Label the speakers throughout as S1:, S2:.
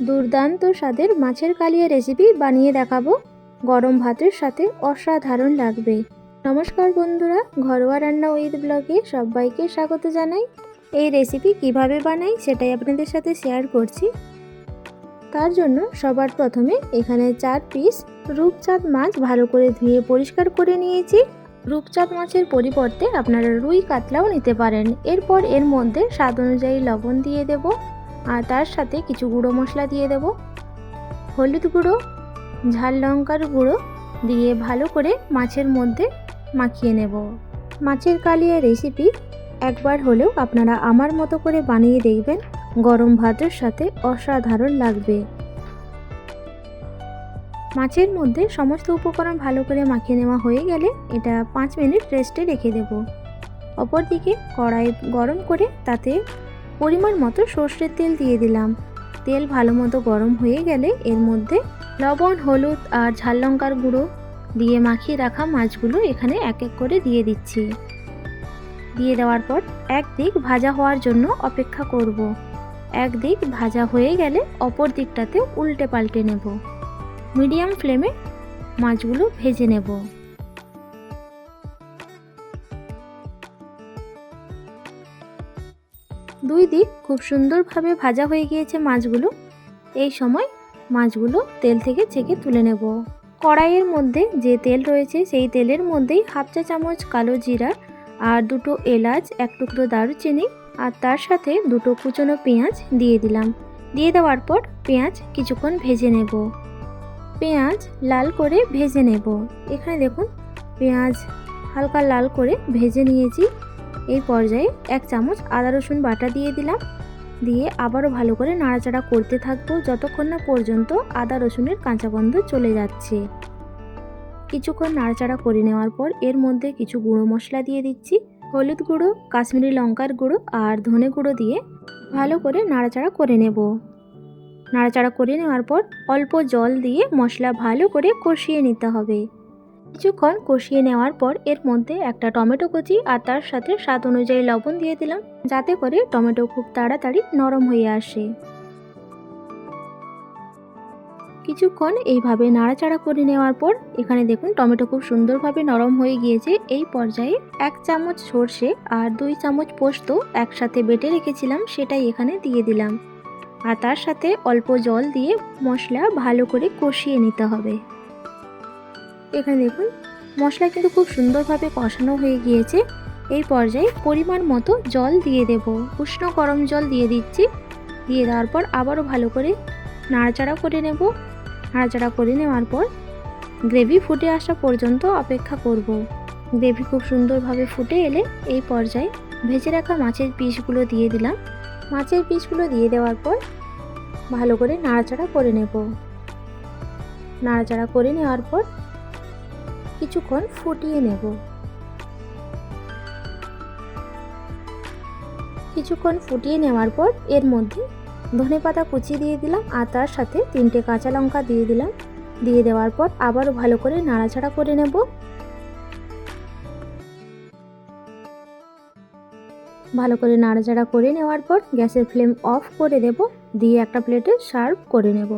S1: দুর্দান্ত স্বাদের মাছের কালিয়া রেসিপি বানিয়ে দেখাবো। গরম ভাতের সাথে অসাধারণ লাগবে। নমস্কার বন্ধুরা, ঘরোয়া রান্না উইথ ব্লগে সবাইকে স্বাগত জানাই। এই রেসিপি কীভাবে বানাই সেটাই আপনাদের সাথে শেয়ার করছি। তার জন্য সবার প্রথমে এখানে চার পিস রূপচাঁদ মাছ ভালো করে ধুয়ে পরিষ্কার করে নিয়েছি। রূপচাঁদ মাছের পরিবর্তে আপনারা রুই কাতলাও নিতে পারেন। এরপর এর মধ্যে স্বাদ অনুযায়ী লবণ দিয়ে দেব। আর তার সাথে কিছু গুঁড়ো মশলা দিয়ে দেব। হলুদ গুঁড়ো, ঝাল লঙ্কার গুঁড়ো দিয়ে ভালো করে মাছের মধ্যে মাখিয়ে নেব। মাছের কালিয়া রেসিপি একবার হলেও আপনারা আমার মতো করে বানিয়ে দেখবেন, গরম ভাতের সাথে অসাধারণ লাগবে। মাছের মধ্যে সমস্ত উপকরণ ভালো করে মাখিয়ে নেওয়া হয়ে গেলে এটা পাঁচ মিনিট রেস্টে রেখে দেব। অপরদিকে কড়াই গরম করে তাতে পরিমাণ মতো সর্ষের তেল দিয়ে দিলাম। তেল ভালো মতো গরম হয়ে গেলে এর মধ্যে লবণ, হলুদ আর ঝাল লঙ্কার গুঁড়ো দিয়ে মাখিয়ে রাখা মাছগুলো এখানে এক এক করে দিয়ে দিচ্ছি। দিয়ে দেওয়ার পর এক দিক ভাজা হওয়ার জন্য অপেক্ষা করব। এক দিক ভাজা হয়ে গেলে অপর দিকটাতে উল্টে পাল্টে নেব। মিডিয়াম ফ্লেমে মাছগুলো ভেজে নেব। দুই দিক খুব সুন্দরভাবে ভাজা হয়ে গিয়েছে মাছগুলো। এই সময় মাছগুলো তেল থেকে ছেঁকে তুলে নেব। কড়াইয়ের মধ্যে যে তেল রয়েছে সেই তেলের মধ্যেই হাফ চা চামচ কালো জিরা আর দুটো এলাচ, এক টুকরো দারুচিনি আর তার সাথে দুটো কুচনো পেঁয়াজ দিয়ে দিলাম। দিয়ে দেওয়ার পর পেঁয়াজ কিছুক্ষণ ভেজে নেব। পেঁয়াজ লাল করে ভেজে নেব। এখানে দেখুন, পেঁয়াজ হালকা লাল করে ভেজে নিয়েছি। এই পর্যায়ে এক চামচ আদা রসুন বাটা দিয়ে দিলাম। দিয়ে আবারও ভালো করে নাড়াচাড়া করতে থাকব যতক্ষণ না পর্যন্ত আদা রসুনের কাঁচা গন্ধ চলে যাচ্ছে। কিছুক্ষণ নাড়াচাড়া করে নেওয়ার পর এর মধ্যে কিছু গুঁড়ো মশলা দিয়ে দিচ্ছি। হলুদ গুঁড়ো, কাশ্মীরি লঙ্কার গুঁড়ো আর ধনে গুঁড়ো দিয়ে ভালো করে নাড়াচাড়া করে নেব। নাড়াচাড়া করে নেওয়ার পর অল্প জল দিয়ে মশলা ভালো করে কষিয়ে নিতে হবে। কিছুক্ষণ কষিয়ে নেওয়ার পর এর মধ্যে একটা টমেটো কুচি আর তার সাথে স্বাদ অনুযায়ী লবণ দিয়ে দিলাম, যাতে করে টমেটো খুব তাড়াতাড়ি নরম হয়ে আসে। কিছুক্ষণ এইভাবে নাড়াচাড়া করে নেওয়ার পর এখানে দেখুন টমেটো খুব সুন্দরভাবে নরম হয়ে গিয়েছে। এই পর্যায়ে এক চামচ সর্ষে আর দুই চামচ পোস্ত একসাথে বেটে রেখেছিলাম, সেটাই এখানে দিয়ে দিলাম। আর তার সাথে অল্প জল দিয়ে মশলা ভালো করে কষিয়ে নিতে হবে। এখানে দেখুন, মশলা কিন্তু খুব সুন্দরভাবে কষানো হয়ে গিয়েছে। এই পর্যায়ে পরিমাণ মতো জল দিয়ে দেব। উষ্ণ গরম জল দিয়ে দিচ্ছি। দিয়ে দেওয়ার পর আবারও ভালো করে নাড়াচাড়া করে নেব। নাড়াচাড়া করে নেওয়ার পর গ্রেভি ফুটে আসা পর্যন্ত অপেক্ষা করব। গ্রেভি খুব সুন্দরভাবে ফুটে এলে এই পর্যায়ে ভেজে রাখা মাছের পিসগুলো দিয়ে দিলাম। মাছের পিসগুলো দিয়ে দেওয়ার পর ভালো করে নাড়াচাড়া করে নেব। নাড়াচাড়া করে নেওয়ার পর কিছুক্ষণ ফুটিয়ে নেব। কিছুক্ষণ ফুটিয়ে নেওয়ার পর এর মধ্যে ধনে পাতা কুচি দিয়ে দিলাম আর তার সাথে তিনটে কাঁচা লঙ্কা দিয়ে দিলাম। দিয়ে দেওয়ার পর আবারও ভালো করে নাড়াচাড়া করে নেব। ভালো করে নাড়াচাড়া করে নেওয়ার পর গ্যাসের ফ্লেম অফ করে দেব। দিয়ে একটা প্লেটে সার্ভ করে নেব।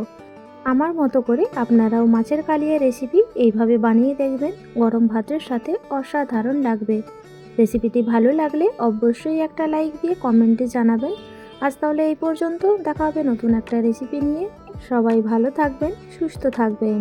S1: আমার মতো করে আপনারাও মাছের কালিয়া রেসিপি এইভাবে বানিয়ে দেখবেন। গরম ভাতের সাথে অসাধারণ লাগবে। রেসিপিটি ভালো লাগলে অবশ্যই একটা লাইক দিয়ে কমেন্টে জানাবেন। আজ তাহলে এই পর্যন্ত। দেখা হবে নতুন একটা রেসিপি নিয়ে। সবাই ভালো থাকবেন, সুস্থ থাকবেন।